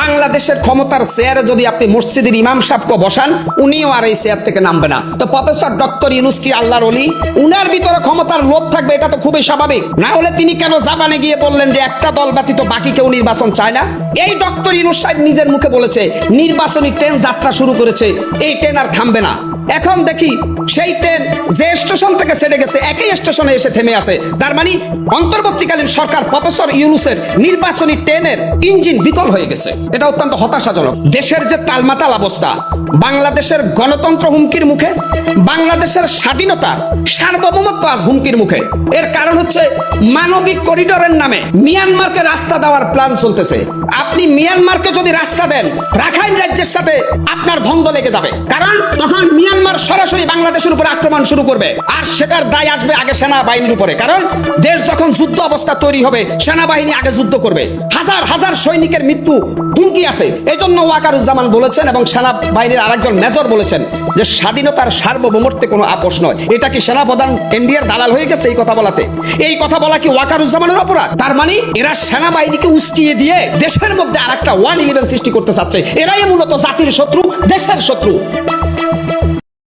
বাংলাদেশের ক্ষমতার চেয়ারে যদি আপনি মসজিদের ইমাম সাহেবকে বসান, উনিও আর এই চেয়ার থেকে নামবে না। তো প্রফেসর ডক্টর ইউনুস কি আল্লাহর অলি উনার ভিতরে ক্ষমতার লোভ থাকবে, এটা তো খুবই স্বাভাবিক। না হলে তিনি কেন জাপানে গিয়ে বললেন যে একটা দল ব্যতীত বাকি কেউ নির্বাচন চায় না? এই ডক্টর ইউনুস সাহেব নিজের মুখে বলেছে, নির্বাচনী ট্রেন যাত্রা শুরু করেছে, এই ট্রেন আর থামবে না। এখন দেখি সেই ট্রেন যে স্টেশন থেকে ছেড়ে গেছে, একই স্টেশনে এসে থেমে আছে। তার মানে অন্তর্বর্তীকালীন সরকার প্রফেসর ইউনুসের নির্বাচনী ট্রেনের ইঞ্জিন বিকল হয়ে গেছে। এটা অত্যন্ত হতাশাজনক। দেশের যে তালমাতাল অবস্থা, বাংলাদেশের গণতন্ত্র হুমকির মুখে, বাংলাদেশের স্বাধীনতা সার্বভৌমত্ব আজ হুমকির মুখে। এর কারণ হচ্ছে মানবিক করিডোরের নামে মিয়ানমারকে রাস্তা দেওয়ার প্ল্যান চলতেছে। আপনি মিয়ানমারকে যদি রাস্তা দেন, রাখাইন রাজ্যের সাথে আপনার ধন্দ লেগে যাবে। কারণ তখন মিয়ানমার সরাসরি বাংলাদেশের উপর আক্রমণ শুরু করবে। আর সেটার দায় আসবে আগে সেনাবাহিনীর উপরে। কারণ দেশ যখন যুদ্ধ অবস্থা তৈরি হবে, সেনাবাহিনী আগে যুদ্ধ করবে। হাজার হাজার সৈনিকের মৃত্যু হুমকি আছে। এই জন্য ওয়াকারুজ্জামান বলেছেন এবং সেনাবাহিনীর আরেকজন মেজর বলেছেন যে স্বাধীনতার সার্বভৌমত্বে কোনো আপোষ নয়। এটা কি সেনাপ্রধান ইন্ডিয়ার দালাল হয়ে গেছে এই কথা বলাতে? এই কথা বলা কি ওয়াকারুজ্জামানের অপরাধ? তার মানে এরা সেনাবাহিনীকে উস্কিয়ে দিয়ে দেশের মধ্যে আরেকটা ওয়ান ইলেভেন সৃষ্টি করতে চাচ্ছে। এরাই মূলত জাতির শত্রু, দেশের শত্রু।